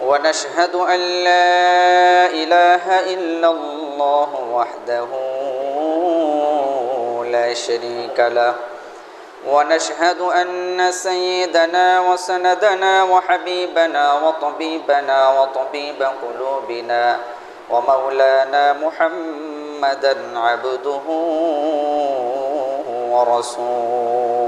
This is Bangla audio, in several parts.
ونشهد أن لا إله إلا الله وحده لا شريك له. ونشهد أن سيدنا وسندنا وحبيبنا وطبيبنا وطبيب قلوبنا ومولانا محمدا عبده ورسوله.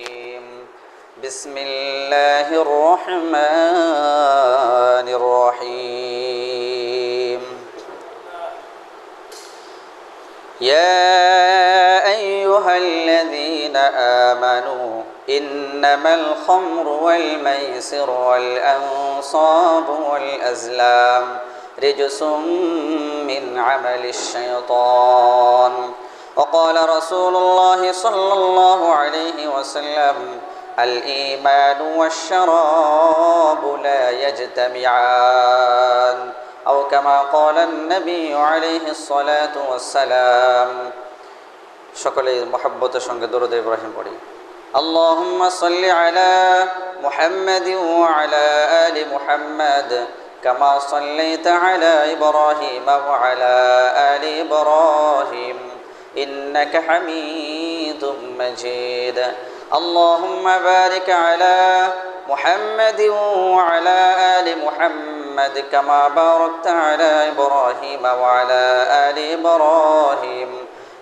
بسم الله الرحمن الرحيم. يا أيها الذين آمنوا إنما الخمر والميسر والأنصاب والأزلام رجس من عمل الشيطان. وقال رسول الله صلى الله عليه وسلم الإيمان والشراب لا يجتمعان أو كما قال النبي عليه الصلاة والسلام সকলেই মহাব্বতের সঙ্গে দরুদ ইব্রাহিম পড়ি اللهم صل على محمد وعلى آل محمد كما صليت على إبراهيم وعلى آل إبراهيم إنك حميد مجيد اللهم بارك على محمد وعلى آل محمد كما باركت على إبراهيم وعلى آل إبراهيم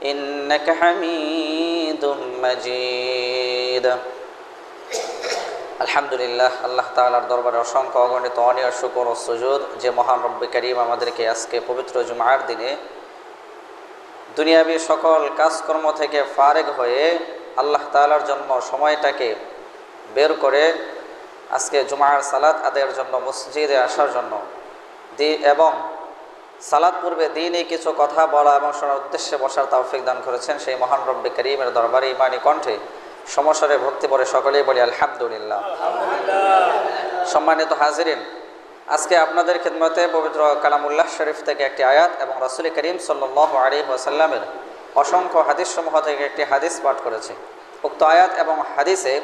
إنك حميد مجيد আলহামদুলিল্লাহ আল্লাহ তালার দরবারে অসংখ্য অগণিত অনিয় শুকর ও সুজুদ যে মহান রব্বি করিম আমাদেরকে আজকে পবিত্র জুমার দিনে দুনিয়াবি সকল কাজকর্ম থেকে ফারেক হয়ে আল্লাহ তালার জন্য সময়টাকে বের করে আজকে জুমার সালাত আদায়ের জন্য মসজিদে আসার জন্য। দি এবং সালাদ পূর্বে দিনই কিছু কথা বলা এবং শোনার উদ্দেশ্যে বসার তৌফিক দান করেছেন সেই মহান রব্বি করিমের দরবারে ইমানি কণ্ঠে। সমস্যারে ভক্তি পরে সকলেই বলি আলহামদুলিল্লাহ। সম্মানিত হাজিরিন আজকে আপনাদের খেদমতে পবিত্র কালামুল্লাহ শরীফ থেকে একটি আয়াত এবং রসুল করিম সাল্লাহ আলী ওয়াসাল্লামের অসংখ্য হাদিস সমূহ থেকে একটি হাদিস পাঠ করেছে। উক্ত আয়াত এবং হাদিসে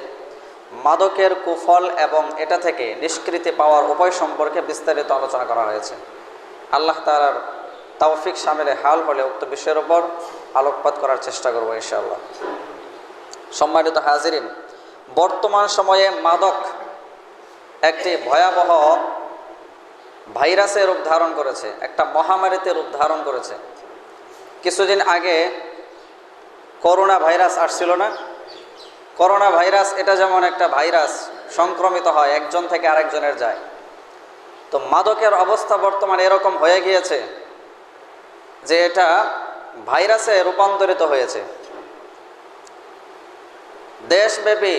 মাদকের কুফল এবং এটা থেকে নিষ্কৃতি পাওয়ার উপায় সম্পর্কে বিস্তারিত আলোচনা করা হয়েছে। আল্লাহ তালার তৌফিক সামিলে হাল হলে উক্ত বিষয়ের উপর আলোকপাত করার চেষ্টা করব ইনশাআল্লাহ। সম্মানিত হাজিরিন, বর্তমান সময়ে মাদক একটি ভয়াবহ ভাইরাসের রূপ ধারণ করেছে, একটা মহামারীতে রূপ ধারণ করেছে। কিছুদিন আগে করোনা ভাইরাস আসছিল না? করোনা ভাইরাস, এটা যেমন একটা ভাইরাস সংক্রমিত হয়, একজন থেকে আরেকজনের যায়। তো মাদকের অবস্থা বর্তমানে এরকম হয়ে গিয়েছে যে এটা ভাইরাসে রূপান্তরিত হয়েছে। দেশব্যাপী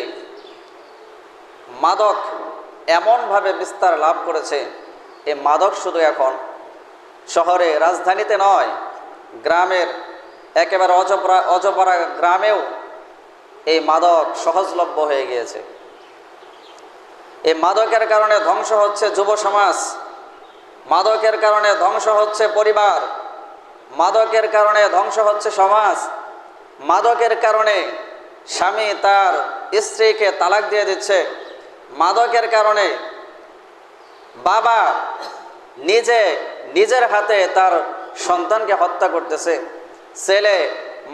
মাদক এমনভাবে বিস্তার লাভ করেছে, এ মাদক শুধু এখন শহরে রাজধানীতে নয় গ্রামের একেবারে অজপরা অজপরা গ্রামেও এই মাদক সহজলভ্য হয়ে গিয়েছে। এই মাদকের কারণে ধ্বংস হচ্ছে যুব সমাজ, মাদকের কারণে ধ্বংস হচ্ছে পরিবার, মাদকের কারণে ধ্বংস হচ্ছে সমাজ, মাদকের কারণে স্বামী তার স্ত্রীকে তালাক দিয়ে দিচ্ছে, মাদকের কারণে বাবা নিজে নিজের হাতে তার সন্তানকে হত্যা করতেছে, ছেলে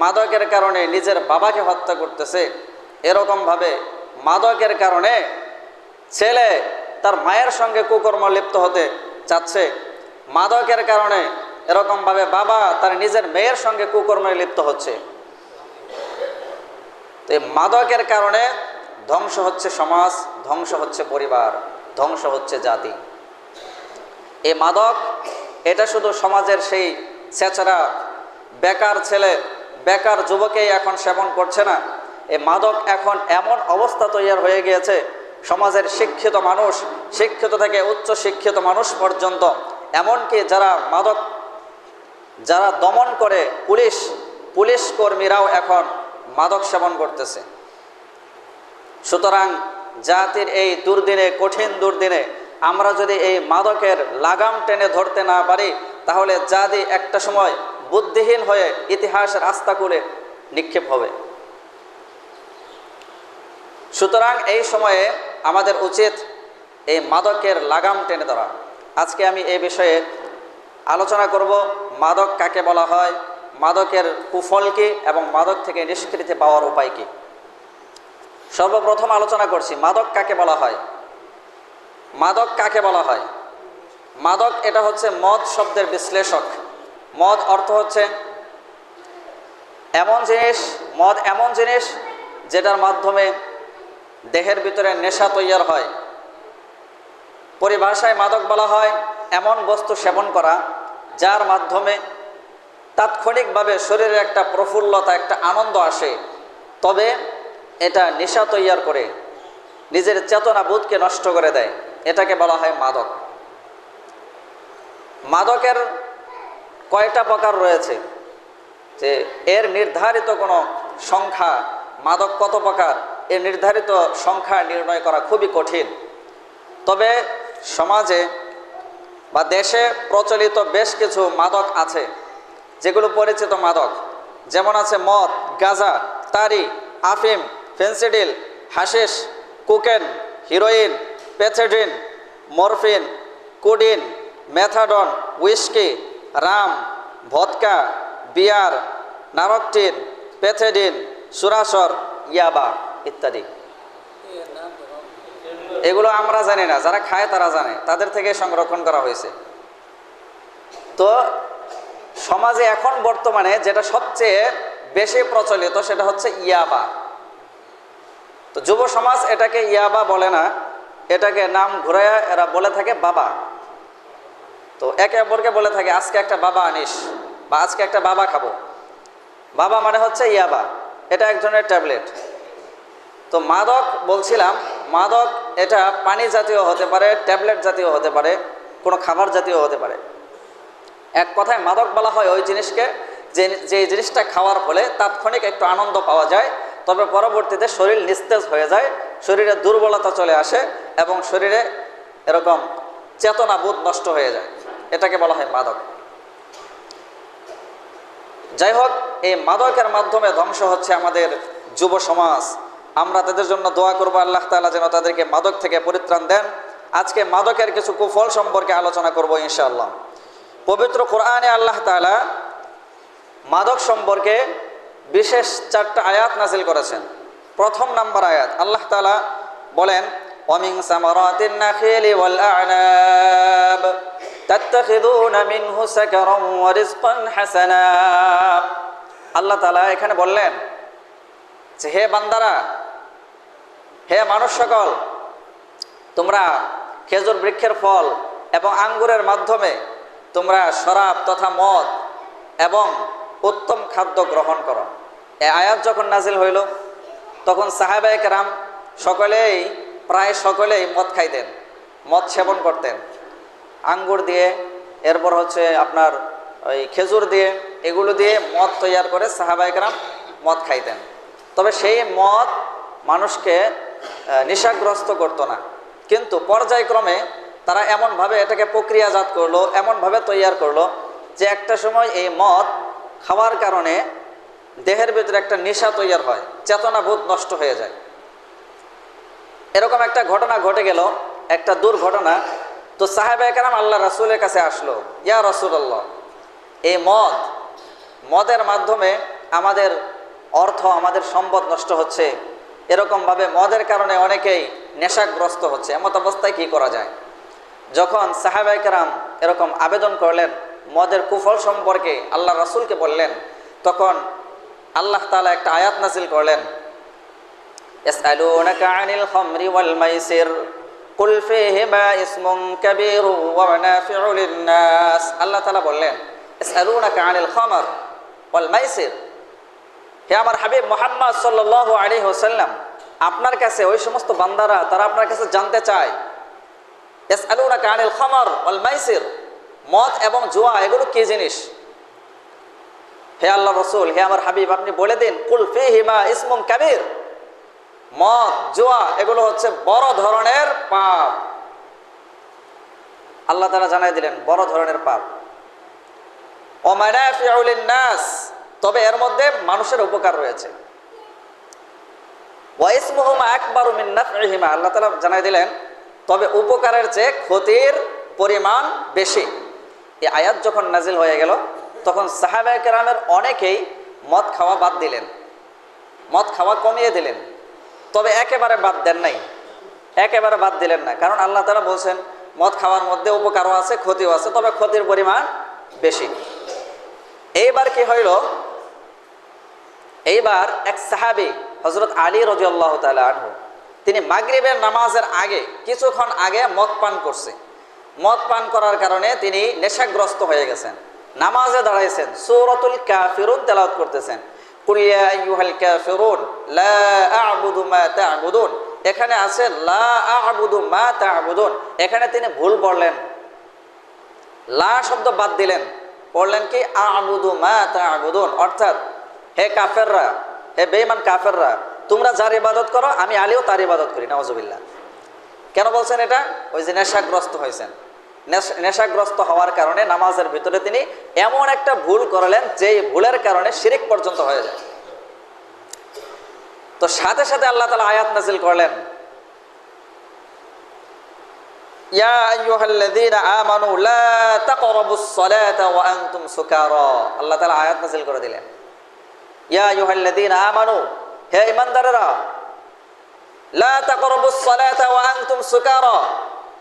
মাদকের কারণে নিজের বাবাকে হত্যা করতেছে, এরকমভাবে মাদকের কারণে ছেলে তার মায়ের সঙ্গে কুকর্ম লিপ্ত হতে চাচ্ছে, মাদকের কারণে এরকমভাবে বাবা তার নিজের মেয়ের সঙ্গে কুকর্মে লিপ্ত হচ্ছে। তো এই মাদকের কারণে ধ্বংস হচ্ছে সমাজ, ধ্বংস হচ্ছে পরিবার, ধ্বংস হচ্ছে জাতি। এই মাদক এটা শুধু সমাজের সেই ছেচরা বেকার ছেলে, বেকার যুবকেই এখন সেবন করছে না। এ মাদক এখন এমন অবস্থা তৈরি হয়ে গিয়েছে, সমাজের শিক্ষিত মানুষ, শিক্ষিত থেকে উচ্চ শিক্ষিত মানুষ পর্যন্ত। এমনকি যারা মাদক, যারা দমন করে পুলিশ পুলিশ কর্মীরাও এখন মাদক সেবন করতেছে। সুতরাং জাতির এই দুর্দিনে, কঠিন দুর্দিনে আমরা যদি এই মাদকের লাগাম টেনে ধরতে না পারি, তাহলে জাতি একটা সময় বুদ্ধিহীন হয়ে ইতিহাসের আস্থা করে নিক্ষেপ হবে। সুতরাং এই সময়ে আমাদের উচিত এই মাদকের লাগাম টেনে ধরা। আজকে আমি এই বিষয়ে আলোচনা করব, মাদক কাকে বলা হয়, মাদকের কুফল কি এবং মাদক থেকে নিষ্কৃতি পাওয়ার উপায় কী। সর্বপ্রথম আলোচনা করছি, মাদক কাকে বলা হয়? মাদক কাকে বলা হয়? মাদক এটা হচ্ছে মদ শব্দের বিশ্লেষক। মদ অর্থ হচ্ছে এমন জিনিস, মদ এমন জিনিস যেটার মাধ্যমে দেহের ভিতরে নেশা তৈয়ার হয়। পরিভাষায় মাদক বলা হয় এমন বস্তু সেবন করা, যার মাধ্যমে তাৎক্ষণিকভাবে শরীরে একটা প্রফুল্লতা, একটা আনন্দ আসে। তবে এটা নেশা তৈয়ার করে, নিজের চেতনা বোধকে নষ্ট করে দেয়। এটাকে বলা হয় মাদক। মাদকের কয়টা প্রকার রয়েছে? যে এর নির্ধারিত কোনো সংখ্যা, মাদক কত প্রকার? এর নির্ধারিত সংখ্যা নির্ণয় করা খুবই কঠিন। তবে সমাজে বা দেশে প্রচলিত বেশ কিছু মাদক আছে, যেগুলো পরিচিত মাদক। যেমন আছে মদ, গাঁজা, তারি, আফিম, Phensedyl, হাসিস, cocaine, heroin pethidine, morphine, codeine, methadone whisky rum, vodka, beer, narcotine pethidine সুরাসর, ইয়াবা ইত্যাদি। এগুলো আমরা জানি না, যারা খায় তারা জানে, তাদের থেকে সংরক্ষণ করা হয়েছে। তো সমাজে এখন বর্তমানে যেটা সবচেয়ে বেশি প্রচলিত, সেটা হচ্ছে ইয়াবা। তো যুব সমাজ এটাকে ইয়াবা বলে না এটাকে নাম ঘুরাইয়া এরা বলে থাকে বাবা। তো একে অপরকে বলে থাকে, আজকে একটা বাবা আনিস বা আজকে একটা বাবা খাব। বাবা মানে হচ্ছে ইয়াবা, এটা এক ধরনের ট্যাবলেট। তো মাদক, বলছিলাম, মাদক এটা পানি জাতীয় হতে পারে, ট্যাবলেট জাতীয় হতে পারে, কোনো খাবার জাতীয় হতে পারে। এক কথায় মাদক বলা হয় ওই জিনিসকে, যে যে জিনিসটা খাওয়ার ফলে তাৎক্ষণিক একটু আনন্দ পাওয়া যায় তবে পরবর্তীতে শরীর নিস্তেজ হয়ে যায়, শরীরে দুর্বলতা চলে আসে এবং শরীরে এরকম চেতনা বোধ নষ্ট হয়ে যায়। এটাকে বলা হয় মাদক। যাই হোক, এই মাদকের মাধ্যমে ধ্বংস হচ্ছে আমাদের যুব সমাজ। আমরা তাদের জন্য দোয়া করব, আল্লাহ তালা যেন তাদেরকে মাদক থেকে পরিত্রাণ দেন। আজকে মাদকের কিছু কুফল সম্পর্কে আলোচনা করব ইনশাআল্লাহ। পবিত্র কোরআনে আল্লাহ তালা মাদক সম্পর্কে বিশেষ চারটা আয়াত নাজিল করেছেন। প্রথম নাম্বার আয়াত, আল্লাহ তালা বলেন অমিং সামারাতিন নাখিলি ওয়াল আনাব, তাত্তাখিদুন মিনহু সাকারাম ওয়া রিজকান হাসানা। আল্লাহ তাআলা এখানে বললেন যে, হে বান্দারা, হে মানুষ সকল, তোমরা খেজুর বৃক্ষের ফল এবং আঙ্গুরের মাধ্যমে তোমরা শরাব তথা মদ এবং উত্তম খাদ্য গ্রহণ করো। আয়াত যখন নাজিল হইল, তখন সাহাবায়ক রাম সকলেই, প্রায় সকলেই মদ খাইতেন, মদ সেবন করতেন। আঙ্গুর দিয়ে, এরপর হচ্ছে আপনার ওই খেজুর দিয়ে, এগুলো দিয়ে মদ তৈয়ার করে সাহাবায়করাম মদ খাইতেন। তবে সেই মদ মানুষকে নেশাগ্রস্ত করতো না। কিন্তু পর্যায়ক্রমে তারা এমনভাবে এটাকে প্রক্রিয়াজাত করল, এমনভাবে তৈয়ার করল যে একটা সময় এই মদ খাওয়ার কারণে দেহের ভিতরে একটা নেশা তৈয়ার হয় চেতনা চেতনাবোধ নষ্ট হয়ে যায়। এরকম একটা ঘটনা ঘটে গেল, একটা দুর্ঘটনা। তো সাহেব একরাম আল্লাহ রাসুলের কাছে আসলো, ইয়া রসুল্লাহ এই মদ, মদের মাধ্যমে আমাদের অর্থ, আমাদের সম্পদ নষ্ট হচ্ছে। এরকমভাবে মদের কারণে অনেকেই নেশাগ্রস্ত হচ্ছে। এমত অবস্থায় কি করা যায়? যখন সাহেব সাহাবাইকেরাম এরকম আবেদন করলেন, মদের কুফল সম্পর্কে আল্লাহ রাসূলকে বললেন, তখন আল্লাহ তাআলা একটা আয়াত নাজিল করলেন يسألونك عن الخمر والميسر قل فيهما اسم كبير ومنافع للناس আল্লাহ তাআলা বললেন يسألونك عن الخمر والميسر হে আমার হাবিব মোহাম্মদ সাল্লাল্লাহু আলাইহি ওয়াসাল্লাম আপনার কাছে ওই সমস্ত বান্দারা তারা আপনার কাছে জানতে চায় يسألونك عن الخمر والميسر মদ এবং জুয়া এগুলো কি জিনিস হে আল্লাহ রসুল, হে আমার হাবিব, আপনি বলে দিন, কুল ফিহিমা ইসমুম কাবির। মদ, জোয়া, এগুলো হচ্ছে বড় ধরনের পাপ। আল্লাহ তারা জানাই দিলেন, বড় ধরনের পাপ। নাস তবে এর মধ্যে মানুষের উপকার রয়েছে। আল্লাহ তাআলা জানাই দিলেন, তবে উপকারের চেয়ে ক্ষতির পরিমাণ বেশি। এই আয়াত যখন নাজিল হয়ে গেল তখন সাহাবায়ে কেরামের অনেকেই মদ খাওয়া বাদ দিলেন। মদ খাওয়া কমিয়ে দিলেন। তবে একেবারে বাদ দেন নাই। একেবারে বাদ দিলেন না। কারণ আল্লাহ তারা বলছেন, মদ খাওয়ার মধ্যে উপকারও আছে, ক্ষতিও আছে, তবে ক্ষতির পরিমাণ বেশি। এইবার কি হইল? এইবার এক সাহাবি হজরত আলী রজি আল্লাহ আনহু, তিনি মাগরিবের নামাজের আগে, কিছুক্ষণ আগে মদ পান করছে। মদ পান করার কারণে তিনি নেশাগ্রস্ত হয়ে গেছেন। নামাজে দাঁড়াইছেন, সৌরতুল কাফিরুন তেলাওয়াত করতেছেন। কাফিরুন, লা আ'বুদু মা তা'বুদুন। এখানে আছে, লা আ'বুদু মা তা'বুদুন। এখানে তিনি ভুল লা শব্দ বাদ দিলেন। কি, আ'বুদু মা তা'বুদুন। অর্থাৎ, হে কাফেররা, হে বেঈমান কাফেররা, তোমরা যার ইবাদত করো, আমি আলীও তার ইবাদত করি নওয়াজুবিল্লাহ কেন বলছেন এটা? ওই যে নেশাগ্রস্ত হয়েছেন। নেশাগ্রস্ত হওয়ার কারণে নামাজের ভিতরে তিনি এমন একটা ভুল করলেন যে ভুলের কারণে শিরিক পর্যন্ত হয়ে যায়। তো সাথে সাথে আল্লাহ তালা আয়াত নাজিল করলেন। আল্লাহ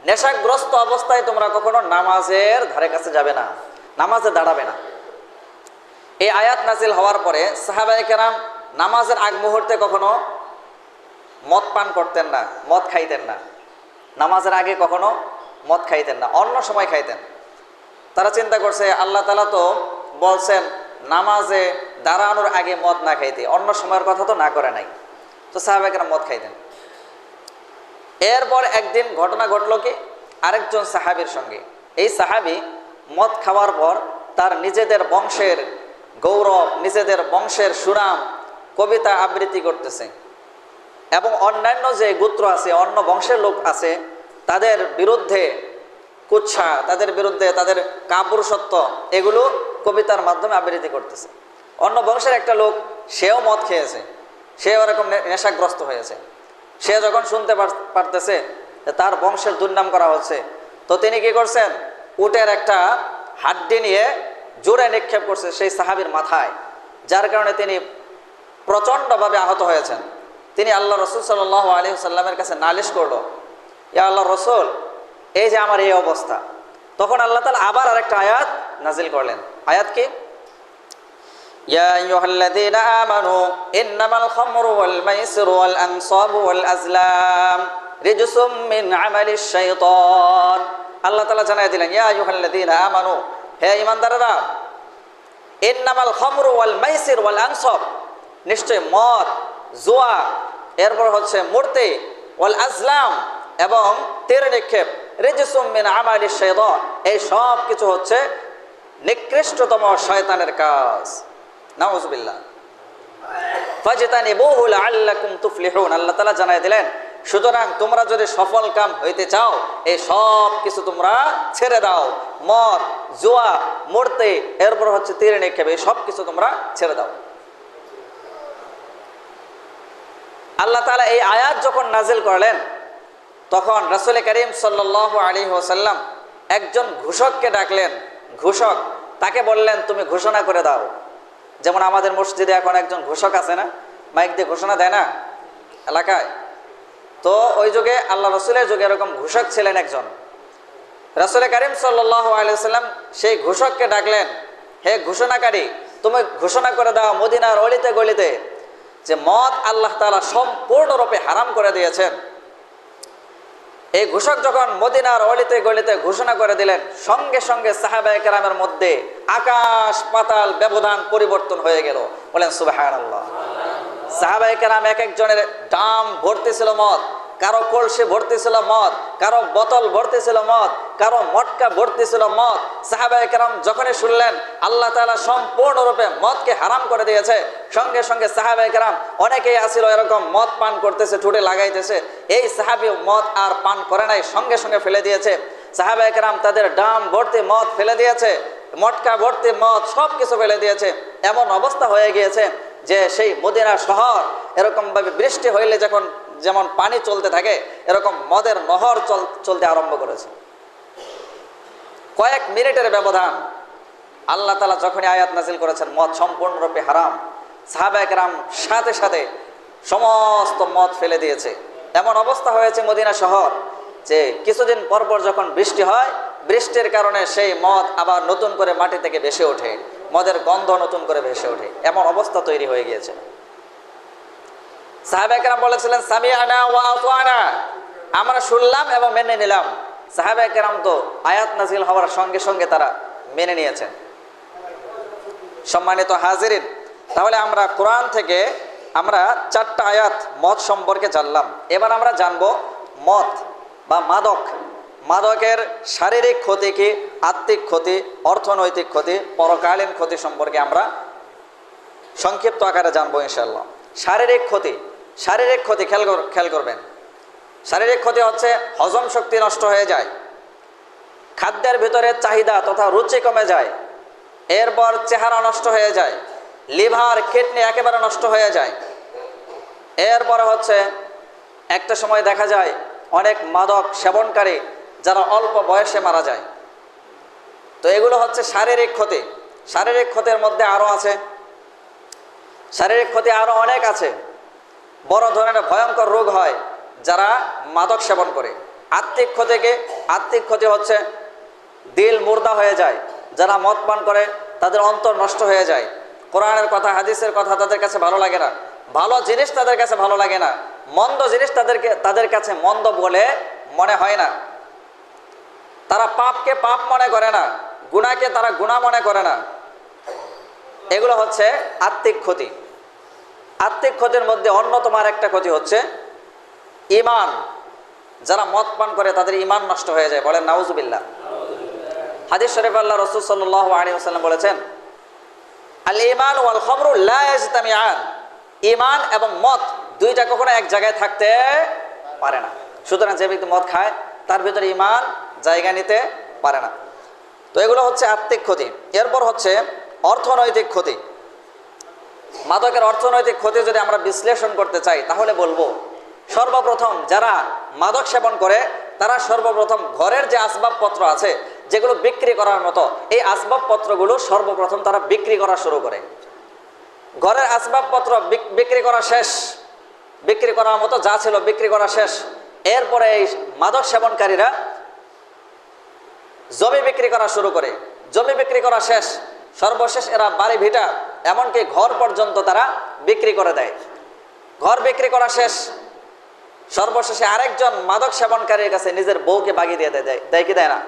নেশাগ্রস্ত অবস্থায় তোমরা কখনো নামাজের ধারে কাছে যাবে না, নামাজে দাঁড়াবে না। এই আয়াত নাজিল হওয়ার পরে সাহাবায়ে কেরাম নামাজের আগ মুহূর্তে কখনো মদ পান করতেন না, মদ খাইতেন না। নামাজের আগে কখনো মদ খাইতেন না, অন্য সময় খাইতেন। তারা চিন্তা করছে, আল্লাহ তালা তো বলছেন, নামাজে দাঁড়ানোর আগে মদ না খাইতে, অন্য সময়ের কথা তো না করে নাই। তো সাহাবাকেরা মদ খাইতেন। এরপর একদিন ঘটনা ঘটলো কি? আরেকজন সাহাবির সঙ্গে। এই সাহাবি মদ খাওয়ার পর তার নিজেদের বংশের গৌরব, নিজেদের বংশের সুনাম, কবিতা আবৃত্তি করতেছে। এবং অন্যান্য যে গোত্র আছে, অন্য বংশের লোক আছে, তাদের বিরুদ্ধে কুচ্ছা তাদের বিরুদ্ধে তাদের কাপুরুষত্ব এগুলো কবিতার মাধ্যমে আবৃত্তি করতেছে। অন্য বংশের একটা লোক, সেও মদ খেয়েছে। সেও এরকম নেশাগ্রস্ত হয়েছে। সে যখন শুনতে পার- পারতেছে তার বংশের দুর্নাম করা হচ্ছে, তো তিনি কি করছেন? উটের একটা হাড্ডি নিয়ে জোরে নিক্ষেপ করছে সেই সাহাবির মাথায়, যার কারণে তিনি প্রচণ্ডভাবে আহত হয়েছেন। তিনি আল্লাহ রসুল সাল আলী সাল্লামের কাছে নালিশ করল, ইয়া আল্লাহ রসুল, এই যে আমার এই অবস্থা। তখন আল্লাহ তালা আবার আরেকটা আয়াত নাজিল করলেন। আয়াত কি? يا أيها الذين آمنوا إنما الخمر والميسر والأنصاب والأزلام رجس من عمل الشيطان আল্লাহ তালা জানাই দিলেন ইয়া আইয়ুহাল্লাযীনা আমানু হে ঈমানদারেরা ইন্নামাল খামরু ওয়াল মাইসির ওয়াল আনসাব নিশ্চয় মদ জুয়া এরপর হচ্ছে মূর্তি ওয়াল আজলাম এবং তীর নিক্ষেপ রিজসুম মিন আমালি শাইতান এই সব কিছু হচ্ছে নিকৃষ্টতম শয়তানের কাজ নাউজুবিল্লাহ। ফাজতানিবুহু লাআল্লাকুম তুফলিহুন। আল্লাহ তাআলা জানাই দিলেন, সুতরাং তোমরা যদি সফল কাম হইতে চাও, এই সব কিছু তোমরা ছেড়ে দাও। মদ, জুয়া, মূর্তি, এরপর হচ্ছে তীর নিক্ষেপ, এই সব কিছু তোমরা ছেড়ে দাও। আল্লাহ তাআলা এই আয়াত যখন নাজিল করলেন, তখন রাসূল করিম সাল্লাল্লাহু আলাইহি ওয়াসাল্লাম একজন ঘোষককে ডাকলেন। ঘোষক, তাকে বললেন, তুমি ঘোষণা করে দাও। যেমন আমাদের মসজিদে এখন একজন ঘোষক আছে না? মাইক দিয়ে ঘোষণা দেয় না? এলাকায়? তো ওই যুগে আল্লাহ রসুলের যুগে এরকম ঘোষক ছিলেন একজন। রাসুল করিম আলাইসাল্লাম সেই ঘোষককে ডাকলেন, হে ঘোষণাকারী, তুমি ঘোষণা করে দাও মদিনার অলিতে গলিতে যে মদ আল্লাহ তালা সম্পূর্ণরূপে হারাম করে দিয়েছেন। এই ঘোষক যখন মদিনার অলিতে গলিতে ঘোষণা করে দিলেন, সঙ্গে সঙ্গে সাহাবাই কেরামের মধ্যে আকাশ পাতাল ব্যবধান পরিবর্তন হয়ে গেল। বলেন সুবাহ সাহাবাই কেরাম এক একজনের ডাম ভর্তি ছিল মদ। কারও কলসি ভর্তি ছিল মদ, কারও বোতল ভর্তি ছিল মদ, কারও মটকা ভর্তি ছিল মদ। সাহাবাই কেরাম যখনই শুনলেন, আল্লাহ তালা সম্পূর্ণরূপে মদকে হারাম করে দিয়েছে, সঙ্গে সঙ্গে সাহাবাই কেরাম অনেকেই আসিল এরকম মদ পান করতেছে, ঠুটে লাগাইতেছে। এই সাহাবি মদ আর পান করে নাই, সঙ্গে সঙ্গে ফেলে দিয়েছে। সাহাবাই কেরাম তাদের ডাম ভর্তি মদ ফেলে দিয়েছে, মটকা ভর্তি মদ সব কিছু ফেলে দিয়েছে। এমন অবস্থা হয়ে গিয়েছে যে সেই মদিনা শহর এরকমভাবে বৃষ্টি হইলে যখন যেমন পানি চলতে থাকে, এরকম মদের নহর চল চলতে আরম্ভ করেছে। কয়েক মিনিটের ব্যবধান আল্লাহ তালা যখনই আয়াত নাজিল করেছেন, মদ সম্পূর্ণরূপে হারাম সাহাবাহাম সাথে সাথে সমস্ত মদ ফেলে দিয়েছে। এমন অবস্থা হয়েছে মদিনা শহর, যে কিছুদিন পরপর যখন বৃষ্টি হয়, বৃষ্টির কারণে সেই মদ আবার নতুন করে মাটি থেকে ভেসে ওঠে। মদের গন্ধ নতুন করে ভেসে ওঠে। এমন অবস্থা তৈরি হয়ে গিয়েছে। সাহাবাহাম বলেছিলেন সামি আনা ওয়া আনা আমরা শুনলাম এবং মেনে নিলাম। সাহাবাহাম তো আয়াত নাজিল হওয়ার সঙ্গে সঙ্গে তারা মেনে নিয়েছেন সম্মানিত হাজিরিন, তাহলে আমরা কোরআন থেকে আমরা চারটা আয়াত মদ সম্পর্কে জানলাম। এবার আমরা জানব মদ বা মাদক। মাদকের শারীরিক ক্ষতি কি, আত্মিক ক্ষতি, অর্থনৈতিক ক্ষতি, পরকালীন ক্ষতি সম্পর্কে আমরা সংক্ষিপ্ত আকারে জানব ইনশাল্লাহ শারীরিক ক্ষতি শারীরিক ক্ষতি খেয়াল খেয়াল করবেন। শারীরিক ক্ষতি হচ্ছে হজম শক্তি নষ্ট হয়ে যায়। খাদ্যের ভিতরে চাহিদা তথা রুচি কমে যায়। এরপর চেহারা নষ্ট হয়ে যায়। লিভার, কিডনি একেবারে নষ্ট হয়ে যায়। এরপরে হচ্ছে একটা সময় দেখা যায় অনেক মাদক সেবনকারী যারা অল্প বয়সে মারা যায়। তো এগুলো হচ্ছে শারীরিক ক্ষতি। শারীরিক ক্ষতির মধ্যে আরও আছে। শারীরিক ক্ষতি আরও অনেক আছে। বড় ধরনের ভয়ঙ্কর রোগ হয় যারা মাদক সেবন করে। আত্মিক ক্ষতিকে, আত্মিক ক্ষতি হচ্ছে দিল মুর্দা হয়ে যায়, যারা মদ পান করে তাদের অন্তর নষ্ট হয়ে যায়। কোরআনের কথা, হাদিসের কথা তাদের কাছে ভালো লাগে না। ভালো জিনিস তাদের কাছে ভালো লাগে না। মন্দ জিনিস তাদেরকে, তাদের কাছে মন্দ বলে মনে হয় না। তারা পাপকে পাপ মনে করে না গুণাকে তারা গুণা মনে করে না। এগুলো হচ্ছে আত্মিক ক্ষতি। আত্মিক ক্ষতির মধ্যে অন্যতম আর একটা ক্ষতি হচ্ছে ইমান যারা মদ পান করে, তাদের ইমান নষ্ট হয়ে যায়। বলেন, নাউজুবিল্লাহ। হাদিস শরীফ আল্লাহ রসুল সাল্লাহ আলী আসাল্লাম বলেছেন আল ইমান ওয়াল খমরু লাজতামিয়ান ইমান এবং মদ দুইটা কখনো এক জায়গায় থাকতে পারে না। সুতরাং যে ব্যক্তি মদ খায়, তার ভিতরে ইমান জায়গা নিতে পারে না। তো এগুলো হচ্ছে আত্মিক ক্ষতি। এরপর হচ্ছে অর্থনৈতিক ক্ষতি। মাদকের অর্থনৈতিক ক্ষতি যদি আমরা বিশ্লেষণ করতে চাই, তাহলে বলব, সর্বপ্রথম যারা মাদক সেবন করে, তারা সর্বপ্রথম ঘরের যে আসবাবপত্র আছে, যেগুলো বিক্রি করার মতো, এই আসবাবপত্রগুলো সর্বপ্রথম তারা বিক্রি করা শুরু করে। ঘরের আসবাবপত্র বিক্রি করা শেষ। বিক্রি করার মতো যা ছিল বিক্রি করা শেষ। এরপরে এই মাদক সেবনকারীরা জমি বিক্রি করা শুরু করে। জমি বিক্রি করা শেষ। সর্বশেষ এরা বাড়ি ভিটা এমনকি ঘর পর্যন্ত তারা বিক্রি করে দেয়। ঘর বিক্রি করা শেষ। সর্বশেষে আরেকজন মাদক সেবনকারীর কাছে নিজের বউকে বাগিয়ে দিয়ে দেয়। দেয় কি? দেয় না।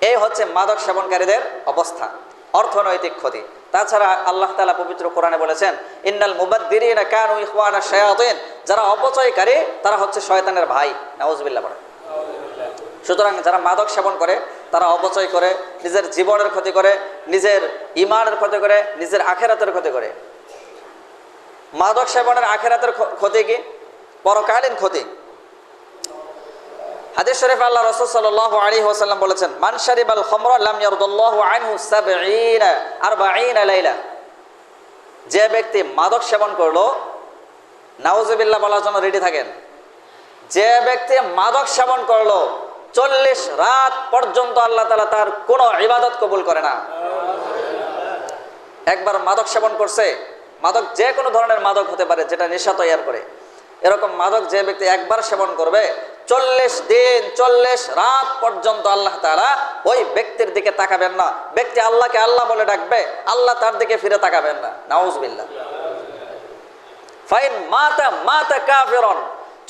এই হচ্ছে মাদক সেবনকারীদের অবস্থা, অর্থনৈতিক ক্ষতি। তাছাড়া আল্লাহ তালা পবিত্র কোরআনে বলেছেন, ইন্নাল মুবাদ্দিরিন কানু ইখওয়ানা শায়াতিন। যারা অপচয়কারী, তারা হচ্ছে শয়তানের ভাই। নাউজুবিল্লাহ পড়ে সুতরাং যারা মাদক সেবন করে, তারা অপচয় করে, নিজের জীবনের ক্ষতি করে, নিজের ইমানের ক্ষতি করে, নিজের আখেরাতের ক্ষতি করে। মাদক সেবনের আখেরাতের ক্ষ- ক্ষতি কি? পরকালীন ক্ষতি। হাদিস শরীফ আল্লাহ রাসূল সাল্লাল্লাহু আলাইহি ওয়াসাল্লাম বলেছেন, মান শারিবাল খামরা লাম ইয়ারদুল্লাহু আনহু 70 40 লাইলা। যে ব্যক্তি মাদক সেবন করল, নাউজুবিল্লাহ বলার জন্য রেডি থাকেন। যে ব্যক্তি মাদক সেবন করল চল্লিশ রাত পর্যন্ত আল্লাহ তালা তার কোনো ইবাদত কবুল করে না। একবার মাদক সেবন করছে, মাদক যে কোনো ধরনের মাদক হতে পারে, যেটা নেশা তৈয়ার করে। এরকম মাদক যে ব্যক্তি একবার সেবন করবে, চল্লিশ দিন, চল্লিশ রাত পর্যন্ত আল্লাহ তারা ওই ব্যক্তির দিকে তাকাবেন না। ব্যক্তি আল্লাহকে আল্লাহ বলে ডাকবে, আল্লাহ তার দিকে ফিরে তাকাবেন না। নাউজবিল্লা ফাইন মাতা মাতা কাফিরন।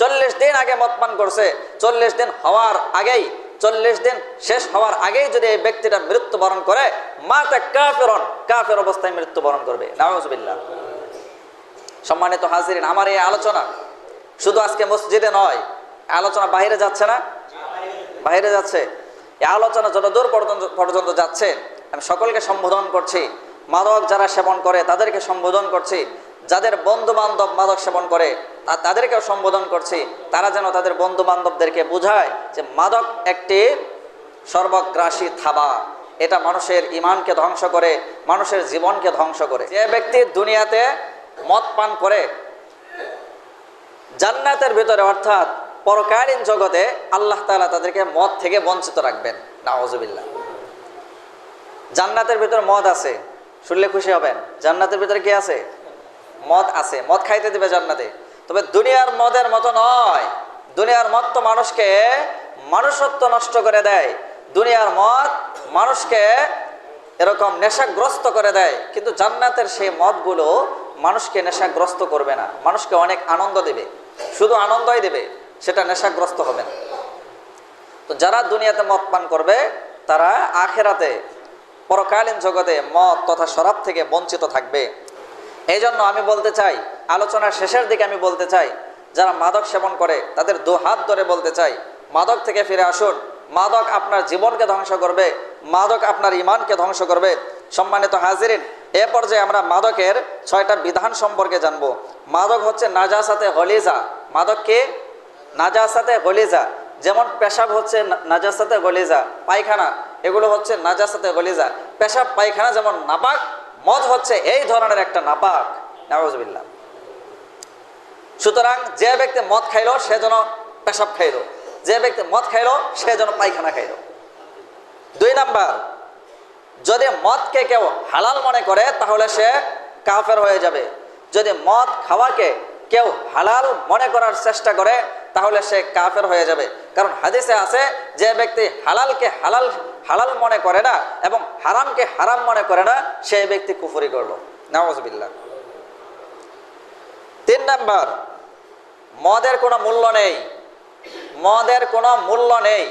চল্লিশ দিন আগে মতপান করছে। চল্লিশ দিন হওয়ার আগেই, চল্লিশ দিন শেষ হওয়ার আগেই যদি এই ব্যক্তিটা মৃত্যুবরণ করে, মাতা কাফিরন, কাফের অবস্থায় মৃত্যুবরণ করবে। নাউজবিল্লা সম্মানিত হাজিরিন, আমার এই আলোচনা শুধু আজকে মসজিদে নয়, আলোচনা বাইরে যাচ্ছে না? বাইরে যাচ্ছে। এই আলোচনা যত দূর পর্যন্ত পর্যন্ত যাচ্ছে, আমি সকলকে সম্বোধন করছি। মাদক যারা সেবন করে, তাদেরকে সম্বোধন করছি। যাদের বন্ধু বান্ধব মাদক সেবন করে তাদেরকেও সম্বোধন করছি। তারা যেন তাদের বন্ধু বান্ধবদেরকে বোঝায় যে মাদক একটি সর্বগ্রাসী থাবা। এটা মানুষের ইমানকে ধ্বংস করে, মানুষের জীবনকে ধ্বংস করে। যে ব্যক্তি দুনিয়াতে মদ পান করে, জান্নাতের ভিতরে অর্থাৎ পরকালীন জগতে আল্লাহ তাআলা তাদেরকে মদ থেকে বঞ্চিত রাখবেন। নাওজবিল্লা জান্নাতের ভিতরে মদ আছে, শুনলে খুশি হবেন। জান্নাতের ভিতরে কি আছে? মদ আছে, মদ খাইতে দিবে জান্নাতে। তবে দুনিয়ার মদের মতো নয়। দুনিয়ার মদ তো মানুষকে মানুষত্ব নষ্ট করে দেয়। দুনিয়ার মদ মানুষকে এরকম নেশাগ্রস্ত করে দেয়। কিন্তু জান্নাতের সেই মদগুলো মানুষকে নেশাগ্রস্ত করবে না। মানুষকে অনেক আনন্দ দেবে। শুধু আনন্দই দেবে, সেটা নেশাগ্রস্ত হবে না। তো যারা দুনিয়াতে মদ পান করবে, তারা আখেরাতে পরকালীন জগতে মদ তথা শরাব থেকে বঞ্চিত থাকবে। এই জন্য আমি বলতে চাই, আলোচনার শেষের দিকে আমি বলতে চাই, যারা মাদক সেবন করে, তাদের দু হাত ধরে বলতে চাই, মাদক থেকে ফিরে আসুন। মাদক আপনার জীবনকে ধ্বংস করবে, মাদক আপনার ইমানকে ধ্বংস করবে। সম্মানিত হাজিরিন, এ পর্যায়ে আমরা মাদকের ছয়টা বিধান সম্পর্কে জানব। মাদক হচ্ছে নাজাসাতে হলিজা মাদক কে? নাজাসাতে গলিজা। যেমন পেশাব হচ্ছে নাজাসাতে গলিজা। পায়খানা, এগুলো হচ্ছে নাজাসাতে গলিজা। পেশাব, পায়খানা যেমন নাপাক মদ হচ্ছে এই ধরনের একটা নাপাক। নাওজবিল্লা সুতরাং যে ব্যক্তি মদ খাইলো, সে যেন পেশাব খাইলো। যে ব্যক্তি মদ খাইলো, সে যেন পায়খানা খাইলো। দুই নাম্বার, যদি মদকে কেউ হালাল মনে করে, তাহলে সে কাফের হয়ে যাবে। যদি মদ খাওয়াকে কেউ হালাল মনে করার চেষ্টা করে তাহলে সে কাফের হয়ে যাবে। কারণ হাদিসে আছে, যে ব্যক্তি হালালকে হালাল হালাল মনে করে না এবং হারামকে হারাম মনে করে না, সে ব্যক্তি কুফরি করল। নাওয়াজবিল্লাহ তিন নাম্বার, মদের কোনো মূল্য নেই। মদের কোনো মূল্য নেই।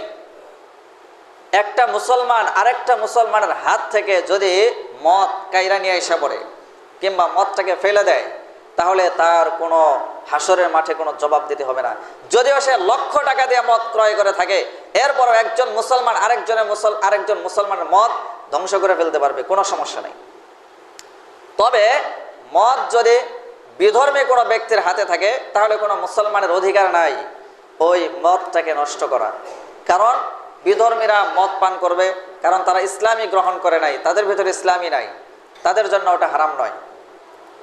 একটা মুসলমান, আরেকটা মুসলমানের হাত থেকে যদি মদ কাইরা নিয়ে এসে পড়ে, কিংবা মদটাকে ফেলে দেয়, তাহলে তার কোনো হাসরের মাঠে কোনো জবাব দিতে হবে না। যদিও সে লক্ষ টাকা দিয়ে মদ ক্রয় করে থাকে, এরপরও একজন মুসলমান আরেকজনের মুসল আরেকজন মুসলমানের মদ ধ্বংস করে ফেলতে পারবে, কোনো সমস্যা নেই। তবে মদ যদি বিধর্মী কোনো ব্যক্তির হাতে থাকে, তাহলে কোনো মুসলমানের অধিকার নাই ওই মদটাকে নষ্ট করা কারণ বিধর্মীরা মদ পান করবে, কারণ তারা ইসলামী গ্রহণ করে নাই, তাদের ভিতরে ইসলামী নাই, তাদের জন্য ওটা হারাম নয়।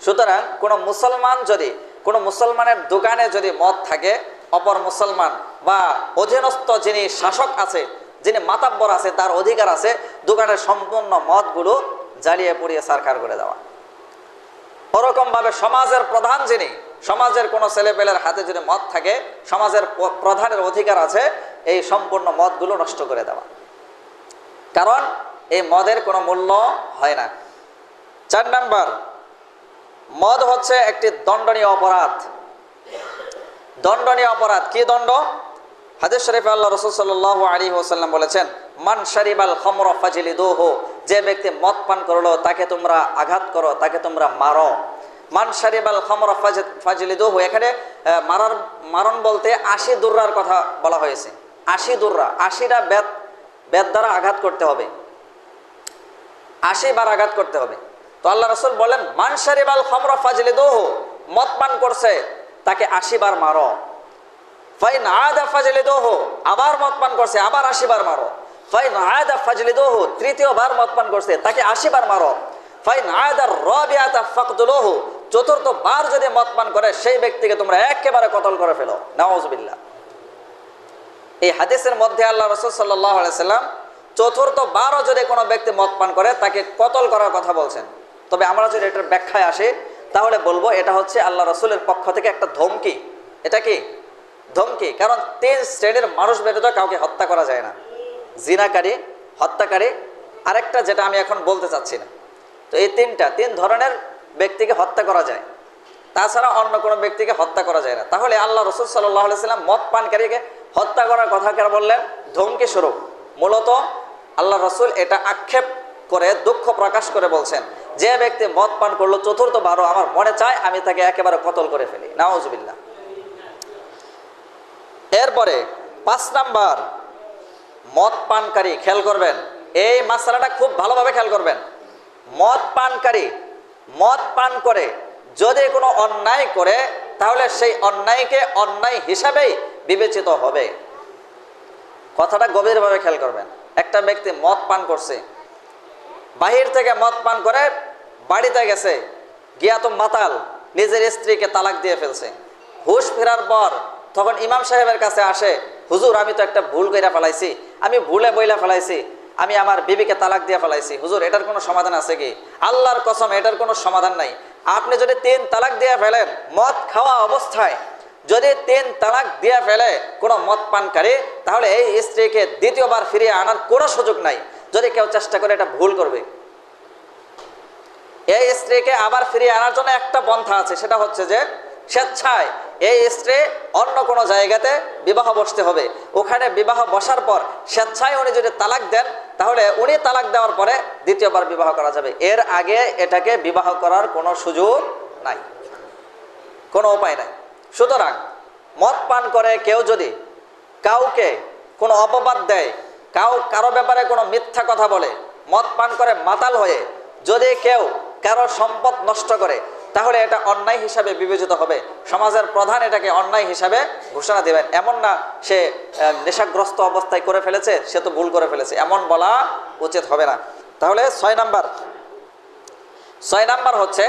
সুতরাং কোনো মুসলমান যদি কোনো মুসলমানের দোকানে যদি মদ থাকে, অপর মুসলমান বা অধীনস্থ যিনি শাসক আছে, যিনি মাতাব্বর আছে, তার অধিকার আছে দোকানের সম্পূর্ণ মদগুলো জ্বালিয়ে পুড়িয়ে সারখার করে দেওয়া। ওরকমভাবে সমাজের প্রধান যিনি, সমাজের কোনো ছেলেপেলের হাতে যদি মদ থাকে, সমাজের প্রধানের অধিকার আছে, এই সম্পূর্ণ মদগুলো নষ্ট করে দেওয়া। কারণ এই মদের কোনো মূল্য হয় না। চার নাম্বার মদ হচ্ছে একটি দণ্ডনীয় অপরাধ। দণ্ডনীয় অপরাধ। কি দণ্ড? হাদিস শরীফ আল্লাহ রসুল সাল্লাহ আলী ওসাল্লাম বলেছেন, মান শারিবাল খমর ফাজিলি দোহ যে ব্যক্তি মদ পান করল, তাকে তোমরা আঘাত করো, তাকে তোমরা মারো। মান শারিবাল খমর ফাজিলি দোহ এখানে মারার, মারণ বলতে আশি দুর্রার কথা বলা হয়েছে। আশি দুর্রা, আশিটা বেদ বেদ দ্বারা আঘাত করতে হবে। আশি বার আঘাত করতে হবে। তো আল্লাহ রসুল বলেন মানসারিবাল খমরা ফাজলে দোহ মদ পান করছে, তাকে আশিবার মারো। ফাইন আদা ফাজলে দোহ আবার মদ পান করছে, আবার আশি বার মারো। ফাইন আদা ফাজলে দোহ তৃতীয়বার মদ পান করছে, তাকে আশি বার মারো। ফাইন আদা রবিআতা ফাকদুলোহ, চতুর্থ বার যদি মদ পান করে, সেই ব্যক্তিকে তোমরা একেবারে কতল করে ফেলো। নাওজবিল্লাহ এই হাদিসের মধ্যে আল্লাহ রসুল সাল্লাহ সাল্লাম চতুর্থ বারও যদি কোনো ব্যক্তি মদ পান করে, তাকে কতল করার কথা বলছেন? তবে আমরা যদি এটার ব্যাখ্যায় আসি, তাহলে বলব এটা হচ্ছে আল্লাহ রসুলের পক্ষ থেকে একটা ধমকি। এটা কি? ধমকি। কারণ তিন শ্রেণির মানুষ ব্যতীত কাউকে হত্যা করা যায় না। জিনাকারী, হত্যাকারী, আরেকটা যেটা আমি এখন বলতে চাচ্ছি না। তো এই তিনটা, তিন ধরনের ব্যক্তিকে হত্যা করা যায়। তাছাড়া অন্য কোনো ব্যক্তিকে হত্যা করা যায় না। তাহলে আল্লাহ রসুল সাল্লাম মদ পানকারীকে হত্যা করার কথা কেন বললেন? ধমকি স্বরূপ। মূলত আল্লাহ রসুল এটা আক্ষেপ করে, দুঃখ প্রকাশ করে বলছেন। যে ব্যক্তি মদ পান করল, চতুর্থ বারো আমার মনে চায় আমি তাকে একেবারে কতল করে ফেলি। নাওজবিল্লা এরপরে পাঁচ নাম্বার, মদ পানকারী, খেয়াল করবেন, এই মাসালাটা খুব ভালোভাবে খেয়াল করবেন। মদ পানকারী, মদ পান করে যদি কোনো অন্যায় করে, তাহলে সেই অন্যায়কে অন্যায় হিসাবেই বিবেচিত হবে। কথাটা গভীরভাবে খেয়াল করবেন। একটা ব্যক্তি মদ পান করছে বাহির থেকে মদ পান করে বাড়িতে গেছে। গিয়া তো মাতাল নিজের স্ত্রীকে তালাক দিয়ে ফেলছে। হুশ ফেরার পর তখন ইমাম সাহেবের কাছে আসে, হুজুর, আমি তো একটা ভুল কইরা ফেলাইছি। আমি ভুলে বইলা ফেলাইছি। আমি আমার বিবিকে তালাক দিয়ে ফেলাইছি। হুজুর, এটার কোনো সমাধান আছে কি? আল্লাহর কসম, এটার কোনো সমাধান নাই। আপনি যদি তিন তালাক দিয়ে ফেলেন, মদ খাওয়া অবস্থায় যদি তিন তালাক দিয়ে ফেলে কোনো মদ পানকারী, তাহলে এই স্ত্রীকে দ্বিতীয়বার ফিরিয়ে আনার কোনো সুযোগ নাই। যদি কেউ চেষ্টা করে এটা ভুল করবে। এই স্ত্রীকে আবার ফিরিয়ে আনার জন্য একটা পন্থা আছে, সেটা হচ্ছে যে স্বেচ্ছায় এই স্ত্রী অন্য কোনো জায়গাতে বিবাহ বসতে হবে। ওখানে বিবাহ বসার পর স্বেচ্ছায় উনি যদি তালাক দেন, তাহলে উনি তালাক দেওয়ার পরে দ্বিতীয়বার বিবাহ করা যাবে। এর আগে এটাকে বিবাহ করার কোনো সুযোগ নাই। কোনো উপায় নাই। সুতরাং মদ পান করে কেউ যদি কাউকে কোনো অপবাদ দেয় কাউ কারও ব্যাপারে কোনো মিথ্যা কথা বলে, মদ পান করে মাতাল হয়ে যদি কেউ কারও সম্পদ নষ্ট করে, তাহলে এটা অন্যায় হিসাবে বিবেচিত হবে। সমাজের প্রধান এটাকে অন্যায় হিসাবে ঘোষণা দেবেন। এমন না সে নেশাগ্রস্ত অবস্থায় করে ফেলেছে, সে তো ভুল করে ফেলেছে। এমন বলা উচিত হবে না। তাহলে ছয় নাম্বার। ছয় নাম্বার হচ্ছে,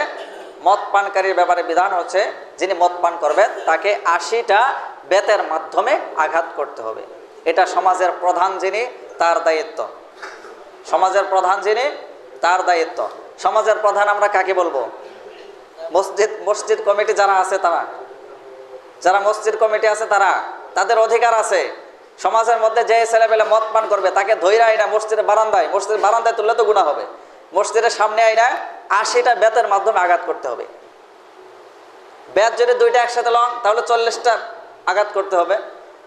মদ পানকারীর ব্যাপারে বিধান হচ্ছে, যিনি মদ পান করবেন, তাকে আশিটা বেতের মাধ্যমে আঘাত করতে হবে। এটা সমাজের প্রধান যিনি, তার দায়িত্ব। সমাজের প্রধান যিনি, তার দায়িত্ব। সমাজের প্রধান আমরা কাকে বলব? মসজিদ মসজিদ কমিটি যারা আছে তারা। যারা মসজিদ কমিটি আছে তারা। তাদের অধিকার আছে। সমাজের মধ্যে যে ছেলেপেলে মদ পান করবে, তাকে ধৈরা আইনা মসজিদের বারান্দায় মসজিদের বারান্দায় তুললে তো গুণা হবে। মসজিদের সামনে আইনা আশিটা বেতের মাধ্যমে আঘাত করতে হবে। বেত যদি দুইটা একসাথে লন, তাহলে চল্লিশটা আঘাত করতে হবে।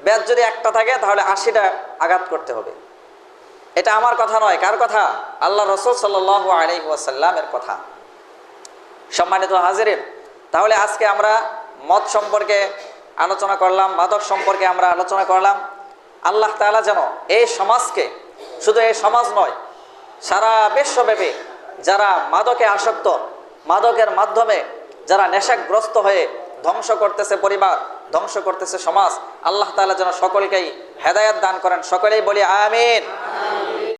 বেত যদি একটা থাকে, তাহলে আশিটা আঘাত করতে হবে। এটা আমার কথা নয়, কার কথা? আল্লাহ রসুল সাল্লাহ আলী ওয়াসাল্লামের কথা। সম্মানিত হাজিরিন, তাহলে আজকে আমরা মদ সম্পর্কে আলোচনা করলাম, মাদক সম্পর্কে আমরা আলোচনা করলাম। আল্লাহ তাআলা যেন এই সমাজকে, শুধু এই সমাজ নয়, সারা বিশ্বব্যাপী যারা মাদকে আসক্ত, মাদকের মাধ্যমে যারা নেশাগ্রস্ত হয়ে ধ্বংস করতেছে পরিবার ধ্বংস করতেছে সমাজ আল্লাহ তালা যেন সকলকেই হেদায়াত দান করেন। সকলেই বলি আমিন।